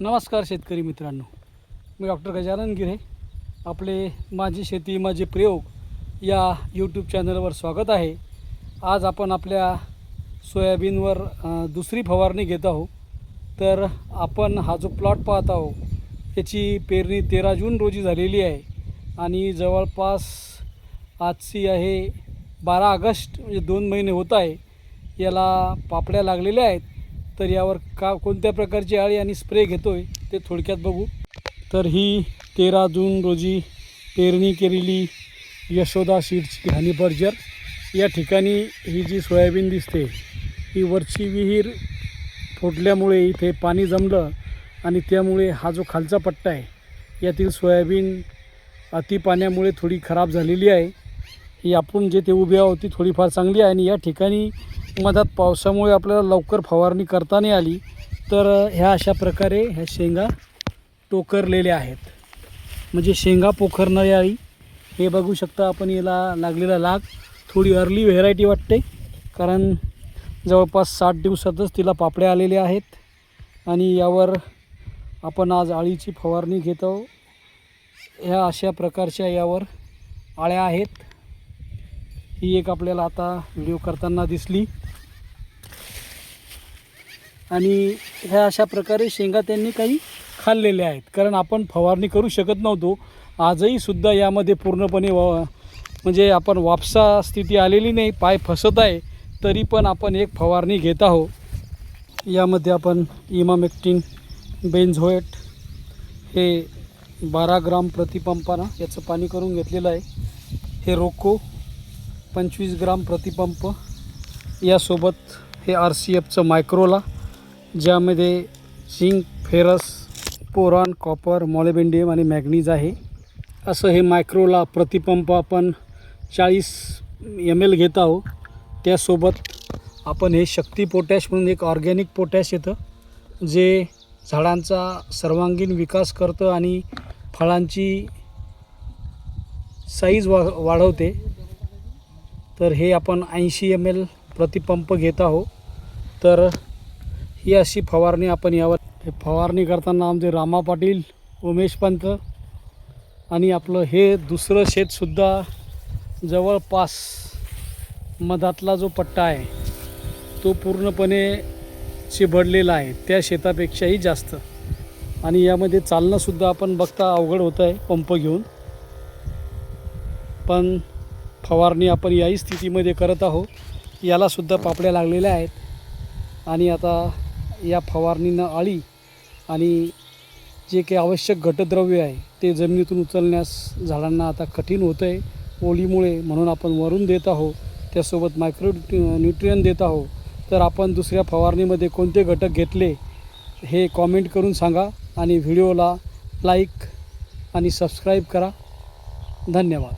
नमस्कार शेतकरी मित्रांनो. मी डॉक्टर गजानन गिरे आपले माझी शेती माझे प्रयोग या यूट्यूब चॅनलवर स्वागत आहे. आज आपण आपल्या सोयाबीनवर दुसरी फवारणी घेत आहोत. तर आपण हा जो प्लॉट पाहत आहोत याची पेरणी तेरा जून रोजी झालेली आहे. आणि जवळपास आजची आहे बारा ऑगस्ट म्हणजे दोन महिने होत आहे. याला पापड्या लागलेल्या आहेत. तर यावर का कोणत्या प्रकारची आळी आणि स्प्रे घेतो आहे ते थोडक्यात बघू. तर ही तेरा जून रोजी पेरणी केलेली यशोदा सीड्सची हनी बर्जर. या ठिकाणी ही जी सोयाबीन दिसते ही वरची विहीर फोडल्यामुळे इथे पाणी जमलं आणि त्यामुळे हा जो खालचा पट्टा आहे यातील सोयाबीन अति पाण्यामुळे थोडी खराब झालेली आहे. ही आपण जे ते उभी आहोत ती थोडीफार चांगली आहे आणि या ठिकाणी मधात पावसामुळे आपल्याला लवकर फवारणी करता नाही आली तर ह्या अशा प्रकारे ह्या शेंगा टोकरलेल्या आहेत. म्हणजे शेंगा पोखरणारी आळी. हे बघू शकता आपण याला लागलेला लाग. थोडी अर्ली व्हेरायटी वाटते कारण जवळपास साठ दिवसातच तिला पापड्या आलेल्या आहेत. आणि यावर आपण आज आळीची फवारणी घेतो ह्या अशा प्रकारच्या यावर आळ्या आहेत. ही एक आपल्याला आता व्हिडिओ करताना दिसली. आणि ह्या अशा प्रकारे शेंगा त्यांनी काही खाल्लेल्या आहेत. कारण आपण फवारणी करू शकत नव्हतो. आजही सुद्धा यामध्ये पूर्णपणे वा म्हणजे आपण वापसा स्थिती आलेली नाही. पाय फसत आहे. तरी पण आपण एक फवारणी घेत आहोत. यामध्ये आपण इमामेक्टिन बेन्झोएट हे बारा ग्राम प्रतिपंपानं याचं पाणी करून घेतलेलं आहे. हे रोको. पंचवीस ग्राम प्रतिपंप. यासोबत हे आर सी एफचं मायक्रोला ज्यामध्ये zinc ferrous boron copper molybdenum आणि मॅग्नीज आहे. असं हे मायक्रोला प्रतिपंप आपण चाळीस एम एल घेत आहोत. त्यासोबत आपण हे शक्ती पोटॅश म्हणून एक ऑर्गॅनिक पोटॅश येतं जे झाडांचा सर्वांगीण विकास करतं आणि फळांची साईज वा वाढवते. तर हे आपण ऐंशी एम एल प्रतिपंप घेत आहोत. तर ही अशी फवारणी आपण यावर हे फवारणी करताना आमचे रामा पाटील उमेश पंत आणि आपलं हे दुसरं शेतसुद्धा जवळपास मधातला जो पट्टा आहे तो पूर्णपणे चिभडलेला आहे. त्या शेतापेक्षाही जास्त. आणि यामध्ये चालणंसुद्धा आपण बघता अवघड होतं आहे पंप घेऊन. पण फवारणी आपण याही स्थितीमध्ये करत आहोत. यालासुद्धा पापड्या लागलेल्या आहेत. आणि आता या फवारणीनं आळी आणि जे काही आवश्यक घटद्रव्य आहे ते जमिनीतून उचलण्यास झाडांना आता कठीण होतं आहे ओलीमुळे म्हणून आपण वरून देत आहोत. त्यासोबत मायक्रो न्यूट्रियन देत आहोत. तर आपण दुसऱ्या फवारणीमध्ये कोणते घटक घेतले हे कॉमेंट करून सांगा आणि व्हिडिओला लाईक आणि सबस्क्राईब करा. धन्यवाद.